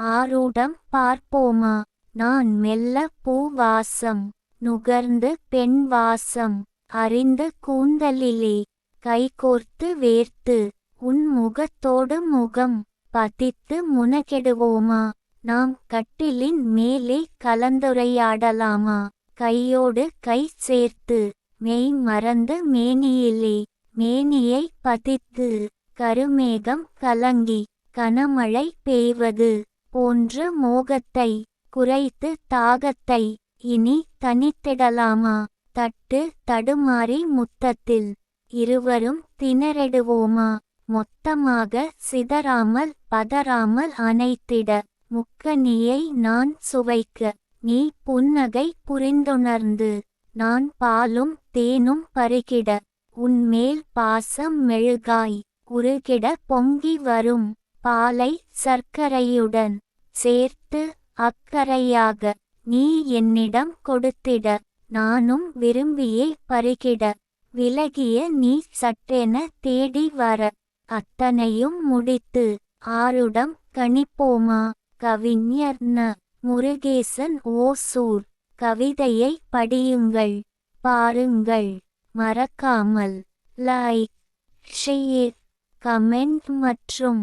ஆரூடம் பார்ப்போமா? நான் மெல்ல பூ வாசம் நுகர்ந்து பெண் வாசம் அறிந்து கூந்தலிலே கைகோர்த்து வேர்த்து உன் முகத்தோடு முகம் பதித்து முனகெடுவோமா? நாம் கட்டிலின் மேலே கலந்துரையாடலாமா? கையோடு கை சேர்த்து மெய் மறந்து மேனியிலே மேனியை பதித்து கருமேகம் கலங்கி கனமழை பெய்வது. போன்று மோகத்தை குறைத்து தாகத்தை இனி தனித்திடலாமா? தட்டு தடுமாறி முத்தத்தில் இருவரும் திணறெடுவோமா? மொத்தமாக சிதறாமல் பதறாமல் அணைத்திட முக்கனியை நான் சுவைக்க நீ புன்னகை புரிந்துணர்ந்து நான் பாலும் தேனும் பருகிட உன்மேல் பாசம் மெழுகாய் உருகிட பொங்கி வரும். பாலை சர்க்கரையுடன் சேர்த்து அக்கறையாக நீ என்னிடம் கொடுத்திட நானும் விரும்பியே பருகிட. விலகிய நீ சட்டென தேடி வர அத்தனையும் முடித்து ஆருடம் கணிப்போமா? கவிஞர் ந. முருகேசன் ஓசூர். கவிதையை படியுங்கள் பாருங்கள். மறக்காமல் லைக் ஷேர் கமெண்ட் மற்றும்